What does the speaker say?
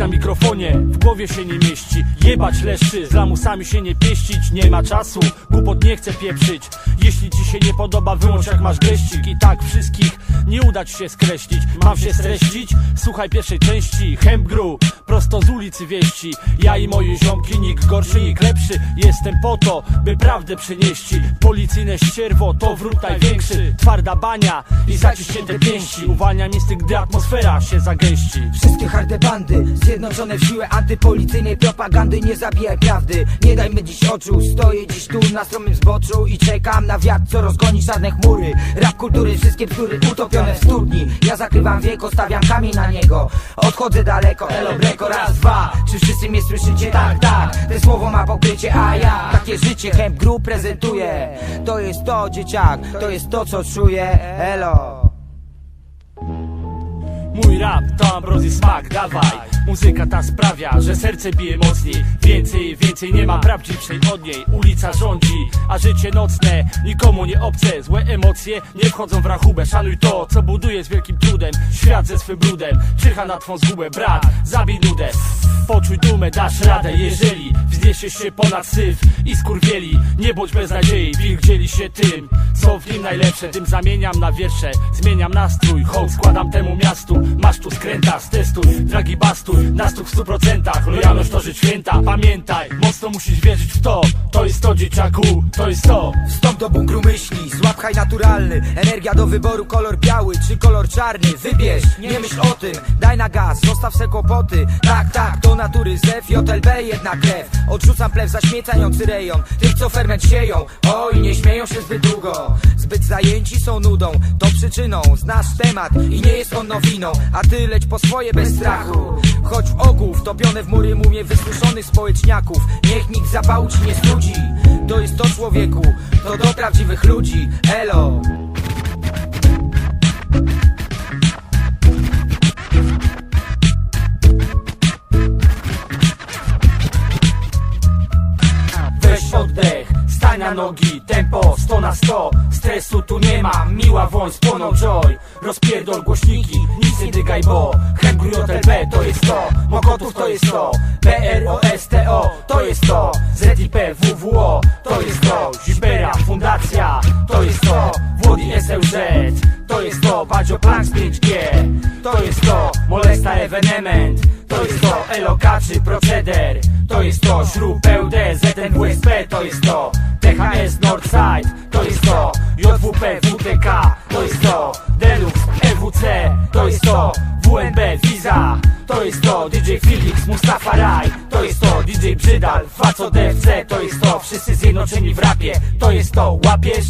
na mikrofonie w głowie się nie mieści. Jebać leszczy, z lamusami się nie pieścić. Nie ma czasu, głupot nie chcę pieprzyć. Jeśli ci się nie podoba, wyłącz jak masz geścik I tak wszystkich nie uda ci się skreślić. Mam się streścić? Słuchaj pierwszej części. Hempgru, prosto z ulicy wieści. Ja i moje ziomki, nikt gorszy, nikt lepszy. Jestem po to, by prawdę przynieść. Policyjne ścierwo to wróg największy. Twarda bania i zaciśnięte pięści. Uwalnia instynkt, gdy atmosfera się zagęści. Wszystkie harde bandy Zjednoczone w siłę antypolicyjnej propagandy Nie zabijaj prawdy, nie dajmy dziś oczu Stoję dziś tu na stromym zboczu I czekam na wiatr, co rozgoni czarne chmury. Rap kultury, wszystkie bzdury utopione w studni. Ja zakrywam wieko, stawiam kamień na niego. Odchodzę daleko, elo breko, raz, dwa. Czy wszyscy mnie słyszycie? Tak, tak. Te słowo ma pokrycie, a ja Takie życie Hemp Group prezentuje To jest to, dzieciak, to jest to, co czuję. Elo. Mój rap to ambrozji smak, dawaj Muzyka ta sprawia, że serce bije mocniej Więcej, więcej nie ma. Prawdziwszej od niej Ulica rządzi, a życie nocne Nikomu nie obce, złe emocje Nie wchodzą w rachubę, szanuj to, co buduje z wielkim trudem. Świat ze swym brudem, czyha na twą zgubę. Brat, zabij nudę. Poczuj dumę, dasz radę, jeżeli Wzniesiesz się ponad syf i skurwieli Nie bądź bez nadziei, wilk dzieli się tym Co w nim najlepsze, tym zamieniam na wiersze Zmieniam nastrój, hołd składam temu miastu. Masz tu skręta, stestuj, dragi bastuj Nastuk w stu procentach, lojalność to rzecz święta. Pamiętaj, mocno musisz wierzyć w to. To jest to dzieciaku, to jest to. Wstąp do bunkru myśli, złap haj naturalny. Energia do wyboru, kolor biały czy kolor czarny. Wybierz, nie myśl o tym, daj na gaz, zostaw se kłopoty. Tak, tak, to natury zew, JLB jedna krew Odrzucam plew zaśmiecający rejon. Tych co ferment sieją, oj nie śmieją się zbyt długo. Zbyt zajęci są nudą, to przyczyną Znasz temat i nie jest on nowiną. A ty leć po swoje bez strachu. Chodź w ogół, wtopione w mury mumie wysuszonych społeczniaków. Niech nikt zapału ci nie studzi To jest to człowieku, to do prawdziwych ludzi. Elo Weź oddech, stań na nogi, tempo 100 na 100 Stresu tu nie ma, miła woń, spłoną joy. Rozpierdol głośniki, nic nie dygaj, bo Hemgru JLB to jest to, Mokotów to jest to. PROSTO to jest to. ZIP WWO to jest to. Zibera Fundacja to jest to. Włodi SLZ to jest to. Badzio Planks 5G to jest to. Molesta Evenement to jest to. Elokaczy Proceder to jest to. Śrub PUD ZNWSP to jest to. THS Northside to jest to. JWP WTK to jest to. Deluxe EWC to jest to. WNB Visa to jest to. DJ Felix Mustafa Raj to jest to. DJ Brzydal Faco DFC to jest to. Wszyscy zjednoczeni w rapie to jest to. Łapiesz?